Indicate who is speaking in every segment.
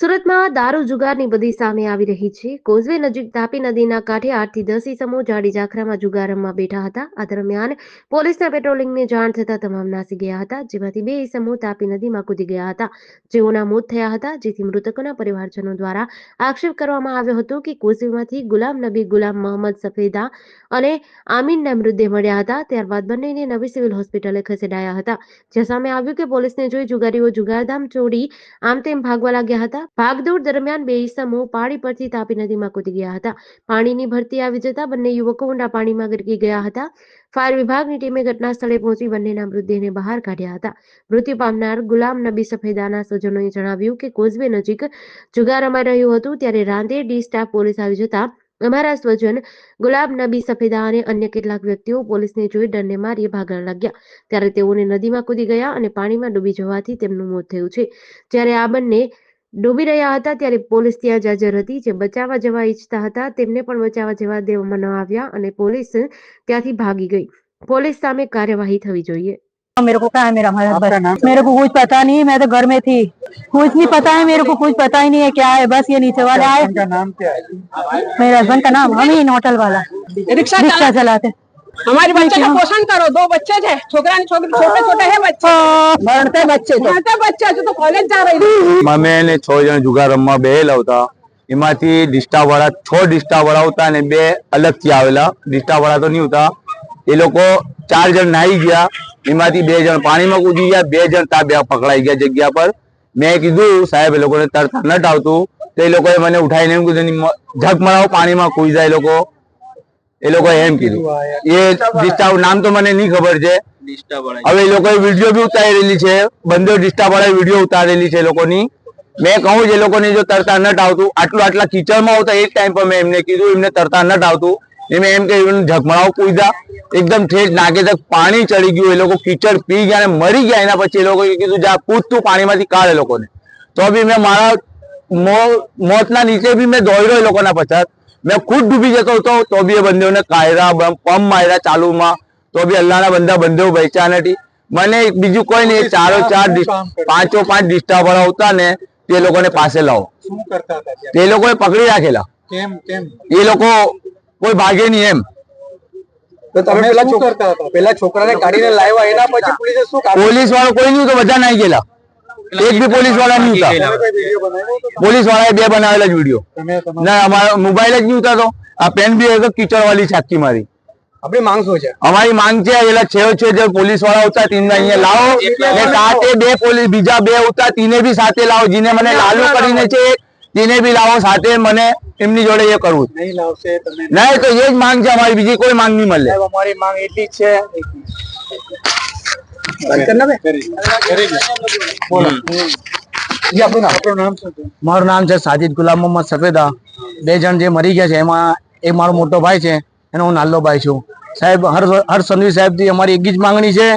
Speaker 1: સુરતમાં દારૂ જુગારની બધી સામે આવી રહી છે. કોઝવે નજીક તાપી નદીના કાંઠે આઠથી દસ ઈસમો જાડી જાખરામાં જુગાર રમવા બેઠા હતા. આ દરમિયાન પોલીસના પેટ્રોલિંગને જાણ થતાં તમામ નાસી ગયા હતા. જેમાંથી બે ઇસમો તાપી નદીમાં કૂદી ગયા હતા. જેઓના મોત થયા હતા, જેથી મૃતકોના પરિવારજનો દ્વારા આક્ષેપ કરવામાં આવ્યો હતો કે કોઝવેમાંથી ગુલામ નબી ગુલામ મોહમ્મદ સફેદા અને આમીનના મૃતદેહ મળ્યા હતા. ત્યારબાદ બંનેને નવી સિવિલ હોસ્પિટલે ખસેડાયા હતા. જ્યાં સામે આવ્યું કે પોલીસને જોઈ જુગારીઓ જુગારધામ છોડી આમ તેમ ભાગવા લાગ્યા હતા. ભાગદોડ દરમિયાન બે ઈસમો પાણી પરથી તાપી નદીમાં કૂદી ગયા હતા. પાણીની ભરતી આવી જતા બંને યુવકો ઊંડા પાણીમાં ગરકી ગયા હતા. ફાયર વિભાગની ટીમે ઘટના સ્થળે પહોંચી બંનેના મૃતદેહને બહાર કાઢ્યા હતા. મૃત્યુ પામનાર ગુલામ નબી સફેદાના સ્વજનોએ જણાવ્યું કે કોઝવે નજીક જુગાર રમાઈ રહ્યું હતું ત્યારે રાંદેર ડી સ્ટાફ પોલીસ આવી જતા અમારા સ્વજન ગુલાબ નબી સફેદા અને અન્ય કેટલાક વ્યક્તિઓ પોલીસને જોઈ ડરને મારી ભાગવા લાગ્યા. ત્યારે તેઓને નદીમાં કૂદી ગયા અને પાણીમાં ડૂબી જવાથી તેમનું મોત થયું છે. જ્યારે આ બંને ડૂબી રહ્યા હતા ત્યારે પોલીસ ત્યાં જ હાજર હતી જે બચાવવા જવા ઈચ્છતા હતા તેમને પણ બચાવવા જવા દેવામાં ન આવ્યા અને પોલીસ ત્યાંથી ભાગી ગઈ પોલીસ સામે કાર્યવાહી થવી જોઈએ
Speaker 2: मेरे को क्या है मेरा हमारा
Speaker 3: आपका
Speaker 2: बस
Speaker 3: नाम?
Speaker 2: मेरे को कुछ पता नहीं मैं तो घर में थी कुछ नहीं पता है मेरे को कुछ पता ही नहीं है क्या है बस ये नीचे वाले आए
Speaker 3: उनका नाम क्या है
Speaker 2: मेरे हस्बैंड का नाम हम ही होटल वाला
Speaker 4: रिक्शा
Speaker 2: रिक्शा चलाते
Speaker 4: हमारे बच्चे का पोषण करो दो बच्चे थे छोकरा ने छोकरी छोटे छोटे है बच्चे
Speaker 2: बढ़ते बच्चे
Speaker 4: छोटे बच्चे जो तो कॉलेज जा रही थी
Speaker 5: અમે ને છ જણ જુગાર રમવા બેહેલા હતા એમાંથી ડિસ્ટા વાળા છ ડિસ્ટા વાળા હતા અને બે અલગથી આવેલા ડિસ્ટા વાળા તો નહીં હતા એ લોકો ચાર જણ નાહી ગયા એમાંથી બે જણ પાણીમાં કૂદી ગયા બે જણ ત્યાં બે પકડાઈ ગયા જગ્યા પર મેં કીધું સાહેબ એ લોકોને તરતા નટ આવતું તો એ લોકોએ મને ઉઠાવીને એમ કીધું "ની મ- ઝક મરાવો પાણીમાં કૂદી જાય એ લોકો એ લોકોએ એમ કીધું. એ ડિસ્ટાવ નામ તો મને નહીં ખબર છે. હવે એ લોકોએ વીડિયો બી ઉતારેલી છે. બંધો ડિસ્ટા વાળા વીડિયો ઉતારેલી છે એ લોકોની. મેં કહું જે લોકોને જો તરતા નટ આવતું આટલું આટલા કિચડમાં આવતા એ ટાઈમ પર મેં એમને કીધું એમને તરતા નટ આવતું એમ મેં એમ કે ઝકમરાવ કૂદા એકદમ ઠેઠ નાકે તક પાણી ચડી ગયું. એ લોકો કીચડ પી ગયા અને મરી ગયા. એના પછી એ લોકોએ કીધું જા પૂછતું પાણીમાંથી કાઢ એ લોકોને. તો બી મેં મારા મો- મોતના નીચે બી મેં દોડ્યો એ લોકોના પછાત. મેં ખુદ ડૂબી જતો હતો તો બી એ બંદેઓને કાયરા પંપ માર્યા ચાલુમાં તો બી અલ્લાહના બંદા બંદેઓ વેચ્યા નથી. મને બીજું કોઈ નહીં ચારો ચાર પાંચો પાંચ ડિસ્ટા વાળા આવતા ને તે લોકોને પાસે લાવો.
Speaker 3: શું કરતા હતા
Speaker 5: તે લોકોએ પકડી રાખેલા. એ લોકો કોઈ ભાગે નહીં એમ.
Speaker 3: પોલીસ
Speaker 5: વાળો કોઈ નહીં તો બધા નાઈ ગયેલા. એક બી પોલીસવાળા નહીં હતો? પોલીસ વાળાએ બે બનાવેલા જ વીડિયો. ના અમારો મોબાઈલ જ નહીં ઉતારતો. આ પેન બી હતો કિચડ વાળી છાતી મારી.
Speaker 3: આપણી માંગ શું છે?
Speaker 5: અમારી માંગ છે પેલા છે છે જે પોલીસવાળા હતા તેને અહીંયા લાવો. ને સાથે બે પોલીસ બીજા બે હતા તેને બી સાથે લાવો. જેને મને લાલુ કરીને છે તેને બી લાવો. સાથે મને એમની જોડે એ કરવું.
Speaker 3: નહીં લાવશે
Speaker 5: નહીં તો એ જ માંગ છે અમારી. બીજી કોઈ માંગ નહીં મળે.
Speaker 3: અમારી માંગ એટલી જ છે.
Speaker 6: મારું નામ છે સાજિદ ગુલામ મોહમ્મદ સફેદા. બે જણ જે મરી ગયા છે એમાં એક મારો મોટો ભાઈ છે એનો હું નાલ્લો ભાઈ છું. સાહેબ હર હર સંઘવી સાહેબથી અમારી એક જ માંગણી છે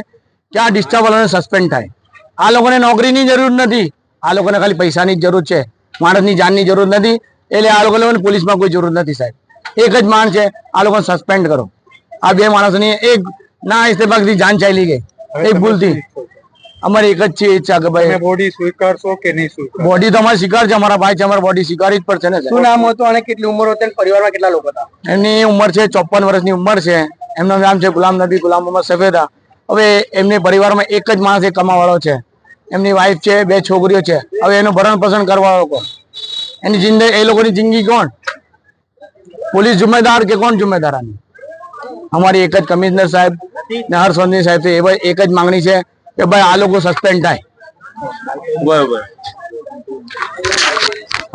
Speaker 6: કે આ ડિસ્ટર્બ વાળાને સસ્પેન્ડ થાય. આ લોકોને નોકરીની જરૂર નથી. આ લોકોને ખાલી પૈસાની જ જરૂર છે. માણસની જાનની જરૂર નથી. એટલે આ લોકો લોકોને પોલીસમાં કોઈ જરૂર નથી સાહેબ. એક જ માણ છે આ લોકોને સસ્પેન્ડ કરો. આ બે માણસની એક ના ઇસ્તેફાકથી જાન ચાલી ગઈ. એક ભૂલથી. અમારી એક જ છે ઈચ્છા કે ભાઈ
Speaker 3: બોડી સ્વીકારશો કે નહીં સ્વીકાર
Speaker 6: બોડી તો અમારે સ્વીકાર છે અમારા ભાઈ છે અમારે બોડી સ્વીકારી જ પડશે ને
Speaker 3: શું નામ હતું અને કેટલી ઉંમર હતી અને પરિવારમાં કેટલા લોકો હતા?
Speaker 6: એમની ઉંમર છે ચોપન વર્ષની ઉંમર છે. એમનું નામ છે ગુલામ નબી ગુલામ મોહમ્મદ સફેદા. હવે એમની પરિવારમાં એક જ માણસ એ કમાવાળો છે. એમની વાઈફ છે બે છોકરીઓ છે. હવે એનું ભરણ પોષણ કરવાવાળો કોણ? એની જિંદગી એ લોકોની જિંદગી કોણ? પોલીસ જુમેદાર કે કોણ જુમેદાર આની? અમારી એક જ કમિશનર સાહેબ ને હર્ષ સંધવી સાહેબ એ ભાઈ એક જ માંગણી છે કે ભાઈ આ લોકો સસ્પેન્ડ થાય.
Speaker 5: બરોબર.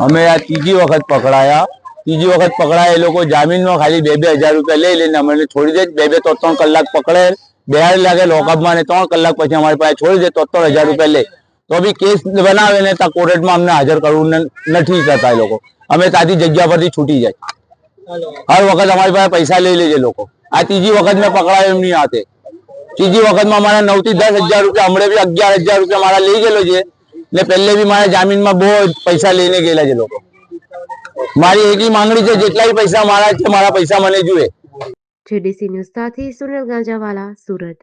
Speaker 5: અમે આ ત્રીજી વખત પકડાયા. ત્રીજી વખત પકડાયા એ લોકો જામીનમાં ખાલી બે બે હજાર રૂપિયા લઈ લઈને અમને છોડી દે બે બે ત્રણ ત્રણ કલાક પકડે. બે લાગે લોકઅપમાં ને ત્રણ કલાક પછી અમારી પાસે છોડી દે તો ત્રણ હજાર રૂપિયા લે. તો બી કેસ બનાવે ને ત્યાં કોર્ટમાં અમને હાજર કરવું નથી કરતા એ લોકો. અમે ત્યાંથી જગ્યા પરથી છૂટી જાય. હર વખત અમારી પાસે પૈસા લઈ લેજે લોકો. આ ત્રીજી વખત મેં પકડાયો એમની હાથે. ત્રીજી વખતમાં મારા નવથી દસ હજાર રૂપિયા, હમણાં બી અગિયાર હજાર રૂપિયા મારા લઈ ગયેલો છે. ને પહેલે બી મારા જામીનમાં બહુ પૈસા લઈને ગયેલા છે લોકો. મારી એટલી માંગણી છે જેટલા પૈસા મારા છે, મારા પૈસા મને જુએ
Speaker 1: જીડીસી ન્યૂઝ સાથે સુરત.